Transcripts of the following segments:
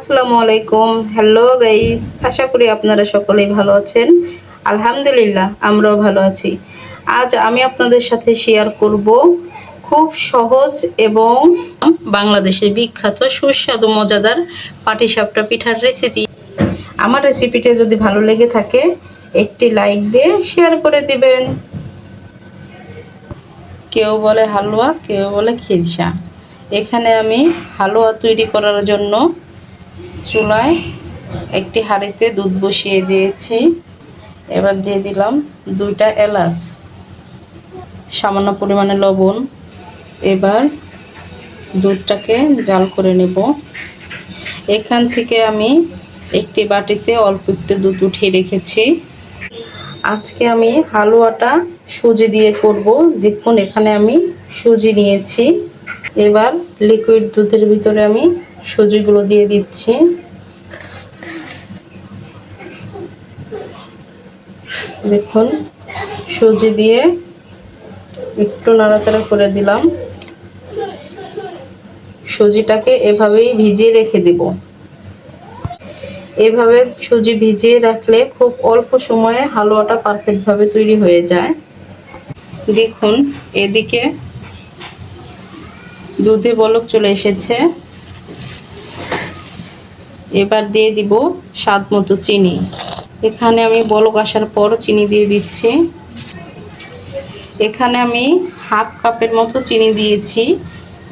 আসসালামু আলাইকুম। Hello guys আশা করি আপনারা সকলেই ভালো আছেন। আলহামদুলিল্লাহ, আমরাও ভালো আছি। আজ আমি আপনাদের সাথে শেয়ার করব খুব সহজ এবং বাংলাদেশের বিখ্যাত সুস্বাদু মজাদার পাটিসাপটা পিঠার রেসিপি আমার রেসিপিটা যদি ভালো লেগে থাকে, একটি লাইক দিয়ে শেয়ার করে দিবেন। কেউ বলে হালুয়া, কেউ বলে খিরসা এখানে আমি হালুয়া তৈরি করার জন্য চুলায় একটি হাঁড়িতে দুধ বসিয়ে দিয়েছি। এবার দিয়ে দিলাম দুইটা এলাচ, সামান্য পরিমাণে লবণ। এবার দুধটাকে জাল করে নেব। এখান থেকে আমি একটি বাটিতে অল্প একটু দুধ উঠিয়ে রেখেছি। আজকে আমি হালুয়াটা সুজি দিয়ে করব। দেখুন, এখানে আমি সুজি নিয়েছি। এবার লিকুইড দুধের ভিতরে আমি সুজিগুলো দিয়ে দিচ্ছি। দেখুন, সুজি দিয়ে একটু নাড়াচাড়া করে দিলাম। সুজিটাকে এভাবেই ভিজিয়ে রেখে দেব। এভাবে সুজি ভিজিয়ে রাখলে খুব অল্প সময়ে হালুয়াটা পারফেক্টভাবে তৈরি হয়ে যায়। দেখুন, এদিকে দুধে বলক চলে এসেছে। এবার দিয়ে দিব স্বাদ মতো চিনি। এখানে আমি বলক আসার পর চিনি দিয়ে দিচ্ছি। এখানে আমি হাফ কাপের মতো চিনি দিয়েছি।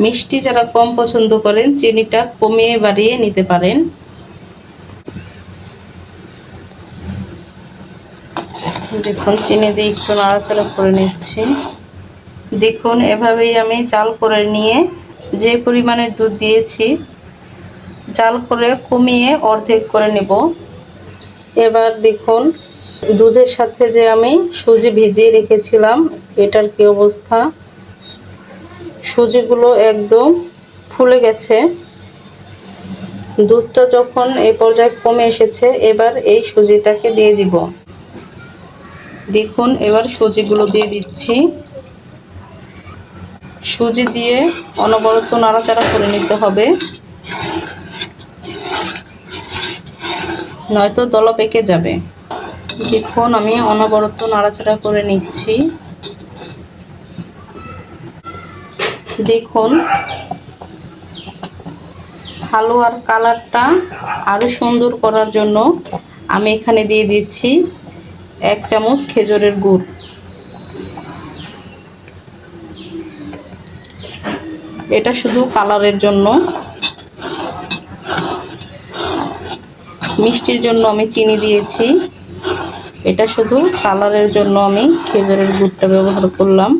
মিষ্টি যারা কম পছন্দ করেন, চিনিটা কমিয়ে বাড়িয়ে নিতে পারেন। দেখুন, চিনি দিয়ে একটু নাড়াচাড়া করে নিচ্ছি। দেখুন, এভাবেই আমি চাল করে নিয়ে যে পরিমাণে দুধ দিয়েছি, জাল করে কমিয়ে অর্ধেক করে নেব। এবার দেখুন, দুধের সাথে যে আমি সুজি ভিজিয়ে রেখেছিলাম, এটার কি অবস্থা? সুজিগুলো একদম ফুলে গেছে। দুধটা যখন এই পর্যায়ে কমে এসেছে, এবার এই সুজিটাকে দিয়ে দিব। দেখুন, এবার সুজিগুলো দিয়ে দিচ্ছি। সুজি দিয়ে অনবরত নাড়াচাড়া করে নিতে হবে। নয়তো দলা পেকে যাবে। দেখুন, আমি অনবরত নাড়াচাড়া করে নিচ্ছি। দেখুন, হালুয়ার কালারটা আরও সুন্দর করার জন্য আমি এখানে দিয়ে দিচ্ছি এক চামচ খেজুরের গুড়। এটা শুধু কালারের জন্য। মিষ্টির জন্য আমি চিনি দিয়েছি। এটা শুধু কালারের জন্য আমি খেজুরের গুড়টা ব্যবহার করলাম।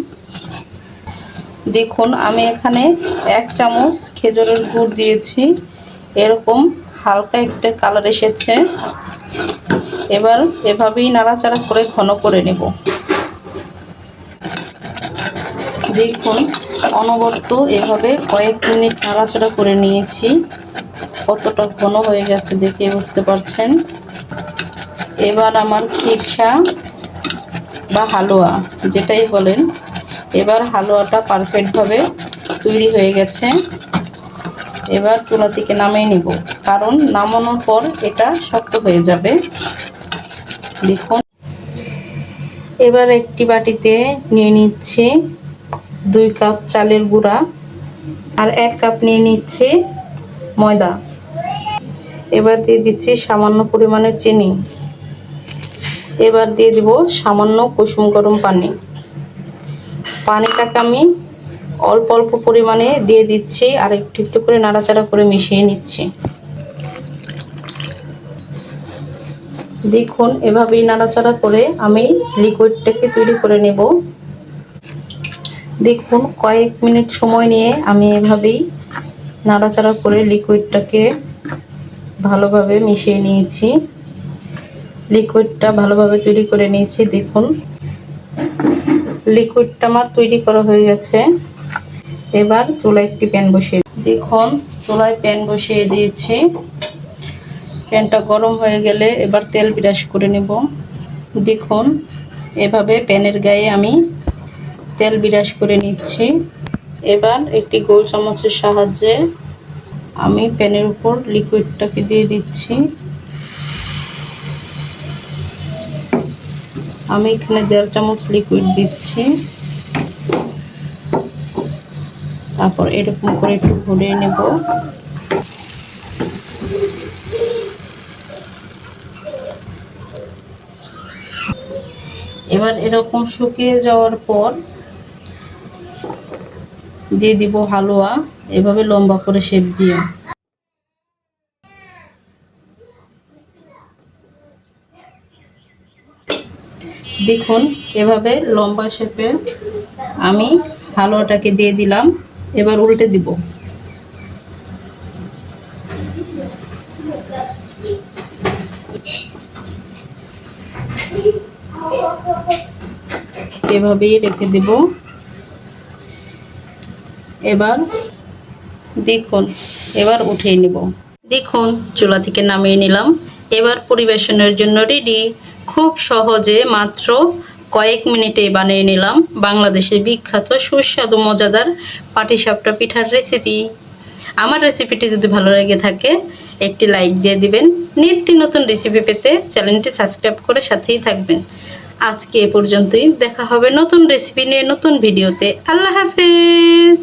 দেখুন, আমি এখানে এক চামচ খেজুরের গুড় দিয়েছি। এরকম হালকা একটা কালার এসেছে। এবার এভাবেই নাড়াচাড়া করে ঘন করে নেব। দেখুন, অনবরত এভাবে কয়েক মিনিট নাড়াচাড়া করে নিয়েছি। কতটা ঘন হয়ে গেছে দেখে বুঝতে পারছেন? এবার আমার খিরসা বা হালুয়া, যেটাই বলেন, এবার হালুয়াটা পারফেক্টভাবে তৈরি হয়ে গেছে। এবার চুলা থেকে নামিয়ে নিব, কারণ নামানোর পর এটা শক্ত হয়ে যাবে। দেখুন। এবার একটি বাটিতে নিয়ে নিচ্ছি দুই কাপ চালের গুঁড়া আর এক কাপ নিয়ে নিচ্ছি ময়দা। এবার দিয়ে দিচ্ছি সামান্য পরিমাণের চিনি। এবার দিয়ে দিব সামান্য কুসুম গরম পানি। পানিটাকে আমি অল্প অল্প পরিমাণে দিয়ে দিচ্ছি আর একটু একটু করে নাড়াচাড়া করে মিশিয়ে নিচ্ছি। দেখুন, এভাবেই নাড়াচাড়া করে আমি লিকুইডটাকে তৈরি করে নেব। দেখুন, কয়েক মিনিট সময় নিয়ে আমি এভাবেই নাড়াচাড়া করে লিকুইডটাকে ভালোভাবে মিশিয়ে নিয়েছি। লিকুইডটা ভালোভাবে তৈরি করে নিয়েছি, দেখুন। লিকুইডটা আমার তৈরি করা হয়ে গেছে। এবার চুলায় একটি প্যান বসিয়ে দেখুন, চুলায় প্যান বসিয়ে দিয়েছি। প্যানটা গরম হয়ে গেলে এবার তেল বিরাস করে নেব। দেখুন, এভাবে প্যানের গায়ে আমি তেল বিরাস করে নিচ্ছি। এবার একটি গোল চামচের সাহায্যে আমি প্যানের উপর লিকুইডটাকে দিয়ে দিচ্ছি। আমি এখানে দেড় চামচ লিকুইড দিচ্ছি। তারপর এরকম করে একটু ঘুরিয়ে নেব। এবার এরকম শুকিয়ে যাওয়ার পর দিয়ে দিব হালুয়া, এভাবে লম্বা করে শেপ দিয়ে। দেখুন, এভাবে লম্বা শেপে আমি হালুয়াটাকে দিয়ে দিলাম, এবার উল্টে দিব। এভাবেই রেখে দেব। এবার দেখুন, এবার উঠিয়ে নেব। দেখুন, চুলা থেকে নামিয়ে নিলাম। এবার পরিবেশনের জন্য রেডি খুব সহজে মাত্র কয়েক মিনিটে বানিয়ে নিলাম বাংলাদেশের বিখ্যাত সুস্বাদু, মজাদার পাটিসাপটা পিঠার রেসিপি আমার রেসিপিটি যদি ভালো লেগে থাকে, একটি লাইক দিয়ে দিবেন। নিত্য নতুন রেসিপি পেতে চ্যানেলটি সাবস্ক্রাইব করে সাথেই থাকবেন। আজকে এ পর্যন্তই। দেখা হবে নতুন রেসিপি নিয়ে নতুন ভিডিওতে আল্লাহ হাফেজ!